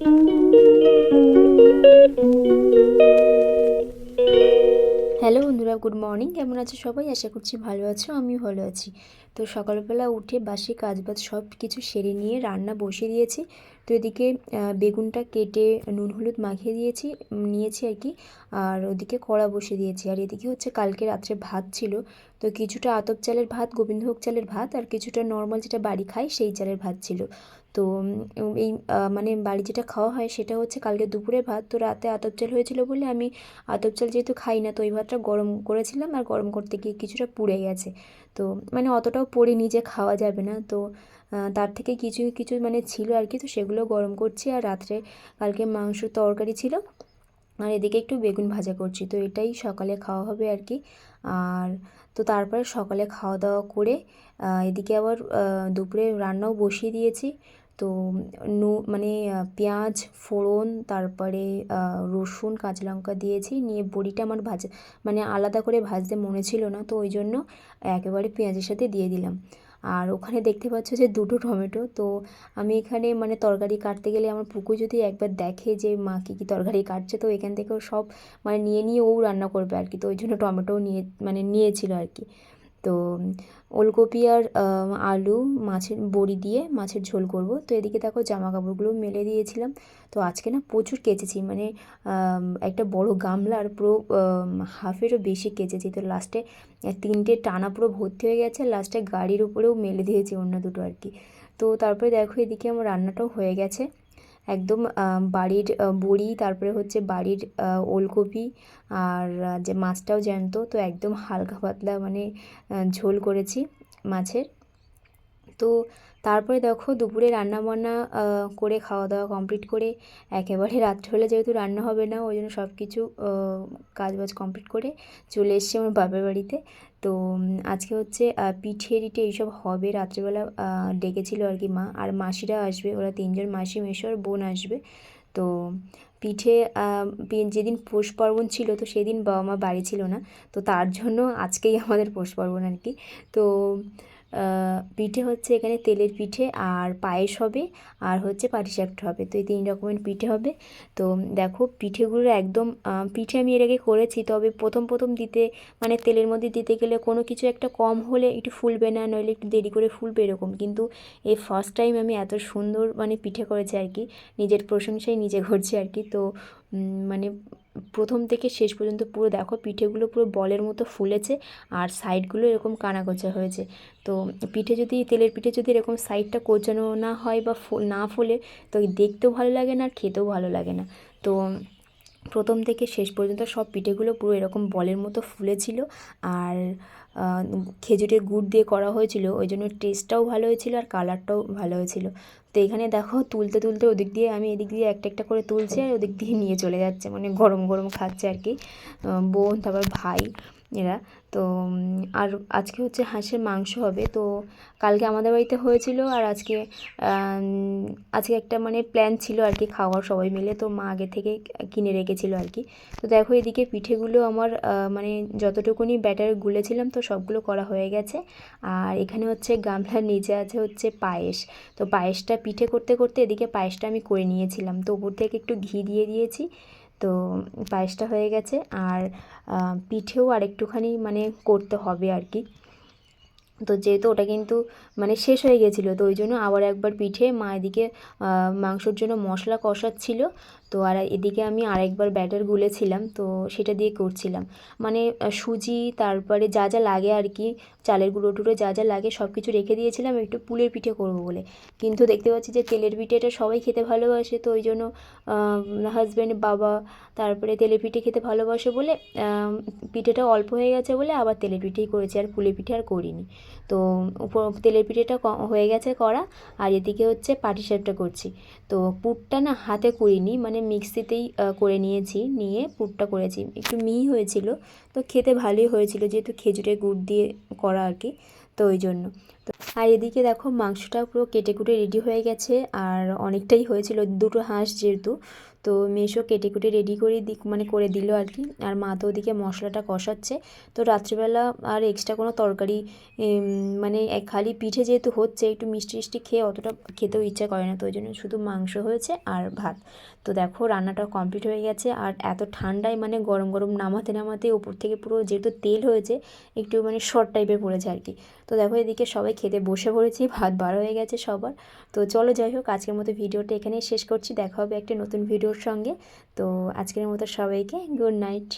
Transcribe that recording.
Hello বন্ধুরা, good morning. কেমন আছো সবাই? আশা করছি ভালো আছো আমি ভালো আছি। তো সকালবেলা উঠে বাসি কাজবাজ সব কিছু সেরে নিয়ে রান্না বসিয়ে দিয়েছি। তো এদিকে বেগুনটা কেটে নুন হলুদ মাখিয়ে দিয়েছি নিয়েছি আর কি। আর ওদিকে কড়া বসিয়ে দিয়েছি। আর এদিকে হচ্ছে কালকে রাত্রে ভাত ছিল। তো কিছুটা আতপ চালের ভাত, গোবিন্দভোগ চালের ভাত আর কিছুটা নর্মাল যেটা বাড়ি খাই সেই চালের ভাত ছিল। তো এই মানে বাড়ি যেটা খাওয়া হয় সেটা হচ্ছে কালকে দুপুরে ভাত। তো রাতে আতপ চাল হয়েছিল বলে আমি আতপ চাল যেহেতু খাই না, তো ওই ভাতটা গরম করেছিলাম আর গরম করতে গিয়ে কিছুটা পুড়ে গেছে। তো মানে অতটাও পড়ে নিজে খাওয়া যাবে না। তো তার থেকে কিছু কিছু মানে ছিল আর কি, তো সেগুলো গরম করছি। আর রাত্রে কালকে মাংস তরকারি ছিল। আর এদিকে একটু বেগুন ভাজা করছি। তো এটাই সকালে খাওয়া হবে আর কি। আর তো তারপরে সকালে খাওয়া দাওয়া করে এদিকে আবার দুপুরে রান্নাও বসিয়ে দিয়েছি। তো নু মানে পেঁয়াজ, ফোড়ন, তারপরে রসুন, কাঁচা লঙ্কা দিয়েছি। নিয়ে বড়িটা আমার ভাজা মানে আলাদা করে ভাজতে মনে ছিল না, তো ওই জন্য একেবারে পেঁয়াজের সাথে দিয়ে দিলাম। আর ওখানে দেখতে পাচ্ছ যে দুটো টমেটো। তো আমি এখানে মানে তরকারি কাটতে গেলে আমার পুকু যদি একবার দেখে যে মা কী কী তরকারি কাটছে, তো এখান থেকেও সব মানে নিয়ে নিয়ে ও রান্না করবে আর কি। তো ওই জন্য টমেটোও নিয়ে মানে নিয়েছিল আর কি। তো ওলকপি আর আলু মাছের, বড়ি দিয়ে মাছের ঝোল করব। তো এদিকে দেখো জামা কাপড়গুলো মেলে দিয়েছিলাম। তো আজকে না প্রচুর কেচেছি মানে একটা বড় গামলার পুরো হাফেরও বেশি কেচেছি। তো লাস্টে তিনটে টানা পুরো ভর্তি হয়ে গেছে লাস্টে গাড়ির উপরেও মেলে দিয়েছি অন্য দুটো আর কি। তো তারপরে দেখো এদিকে আমার রান্নাটাও হয়ে গেছে। একদম বাড়ির বড়ি, তারপরে হচ্ছে বাড়ির ওলকপি আর যে মাছটাও জ্যান্ত, তো একদম হালকা পাতলা মানে ঝোল করেছি মাছের। তো তারপরে দেখো দুপুরে রান্না বান্না করে খাওয়া দাওয়া কমপ্লিট করে, একেবারে রাত্রে হলে যেহেতু রান্না হবে না, ওই জন্য সব কিছু কাজবাজ কমপ্লিট করে চলে এসছি আমার বাপের বাড়িতে। তো আজকে হচ্ছে পিঠে টিঠে এইসব হবে। রাত্রেবেলা ডেকেছিল আর কি মা। আর মাসিরা আসবে, ওরা তিনজন, মাসি মেশো আর বোন আসবে। তো পিঠে যেদিন পৌষ পার্বণ ছিল, তো সেদিন বাবা মা বাড়ি ছিল না। তো তার জন্য আজকেই আমাদের পৌষ পার্বণ আর কি। তো পিঠে হচ্ছে এখানে তেলের পিঠে আর পায়েস হবে আর হচ্ছে পাটিসাপটা হবে। তো এই তিন রকমের পিঠে হবে। তো দেখো পিঠেগুলো একদম পিঠে আমি এর আগে করেছি, তবে প্রথম প্রথম দিতে মানে তেলের মধ্যে দিতে গেলে কোনো কিছু একটা কম হলে একটু ফুলবে না, নইলে একটু দেরি করে ফুলবে এরকম। কিন্তু এই ফার্স্ট টাইম আমি এত সুন্দর মানে পিঠে করেছি আর কি, নিজের প্রশংসাই নিজে করছি আর কি। তো মানে প্রথম থেকে শেষ পর্যন্ত পুরো দেখো পিঠেগুলো পুরো বলের মতো ফুলেছে আর সাইডগুলো এরকম কানাকোচা হয়েছে। তো পিঠে যদি, তেলের পিঠে যদি এরকম সাইডটা কোচানো না হয় বা না ফুলে, তো দেখতেও ভালো লাগে না আর খেতেও ভালো লাগে না। তো প্রথম থেকে শেষ পর্যন্ত সব পিঠেগুলো পুরো এরকম বলের মতো ফুলেছিল আর খেজুরের গুড় দিয়ে করা হয়েছিল, ওই জন্য টেস্টটাও ভালো হয়েছিল আর কালারটাও ভালো হয়েছিল। তো এখানে দেখো, তুলতে তুলতে ওদিক দিয়ে আমি এদিক দিয়ে একটা একটা করে তুলছি আর ওদিক দিয়ে নিয়ে চলে যাচ্ছে মানে গরম গরম খাচ্ছে আর কি। বোন, তারপর ভাই এরা। তো আর আজকে হচ্ছে হাঁসের মাংস হবে। তো, কালকে আমাদের বাড়িতে হয়েছিল আর আজকে আজকে একটা মানে প্ল্যান ছিল আর কি খাওয়ার সবাই মিলে। তো মা আগে থেকে কিনে রেখেছিল আর কি। তো দেখো এদিকে পিঠেগুলো আমার মানে যতটুকুনি ব্যাটার গুলেছিলাম তো সবগুলো করা হয়ে গেছে। আর এখানে হচ্ছে গামলার নিচে আছে হচ্ছে পায়েস। তো পায়েসটা পিঠে করতে করতে এদিকে পায়েসটা আমি করে নিয়েছিলাম। তো উপর থেকে একটু ঘি দিয়ে দিয়েছি। তো পায়েসটা হয়ে গেছে আর পিঠেও আর একটুখানি মানে করতে হবে আর কি। তো যেহেতু ওটা কিন্তু মানে শেষ হয়ে গেছিল, তো ওই জন্য আবার একবার পিঠে মা এদিকে মাংসর জন্য মশলা কষাচ্ছিল। তো আর এদিকে আমি আরেকবার ব্যাটার গুলেছিলাম, তো সেটা দিয়ে করছিলাম। মানে সুজি, তারপরে যা যা লাগে আর কি, চালের গুঁড়ো টুড়ো যা যা লাগে সব কিছু রেখে দিয়েছিলাম, একটু পুলের পিঠে করব বলে। কিন্তু দেখতে পাচ্ছি যে তেলের পিঠেটা সবাই খেতে ভালোবাসে, তো ওই জন্য হাজব্যান্ড বাবা, তারপরে তেলের পিঠে খেতে ভালোবাসে বলে পিঠেটা অল্প হয়ে গেছে বলে আবার তেলের পিঠেই করেছি, আর পুলের পিঠে আর করিনি। তো উপর তেলের পিঠেটা হয়ে গেছে করা আর এদিকে হচ্ছে পাটি পাটিসাপটা করছি। তো পুরটা না হাতে করিনি মানে মিক্সিতেই করে নিয়েছি, নিয়ে পুরটা করেছি। একটু মিহি হয়েছিল, তো খেতে ভালোই হয়েছিল, যেহেতু খেজুরের গুড় দিয়ে করা আর কি, তো ওই জন্য। তো আর এদিকে দেখো মাংসটা পুরো কেটে কুটে রেডি হয়ে গেছে, আর অনেকটাই হয়েছিল, দুটো হাঁস যেহেতু তো মেশো কেটে কুটে রেডি করে দিক মানে করে দিল আর কি। আর মা তো ওদিকে মশলাটা কষাচ্ছে। তো রাত্রিবেলা আর এক্সট্রা কোনো তরকারি মানে এক খালি পিঠে যেহেতু হচ্ছে, একটু মিষ্টি মিষ্টি খেয়ে অতটা খেতেও ইচ্ছা করে না। তো ওই জন্য শুধু মাংস হয়েছে আর ভাত। তো দেখো রান্নাটা কমপ্লিট হয়ে গেছে। আর এত ঠান্ডায় মানে গরম গরম নামাতে নামাতে উপর থেকে পুরো যেহেতু তেল হয়েছে, একটু মানে শর্ট টাইপের পড়েছে আর কি। তো দেখো এদিকে সবাই খেতে বসে পড়েছি, ভাত বার হয়ে গেছে সবার। তো চলো যাই হোক, আজকের মতো ভিডিওটা এখানেই শেষ করছি। দেখা হবে একটা নতুন ভিডিওর সঙ্গে। তো আজকের মতো সবাইকে গুড নাইট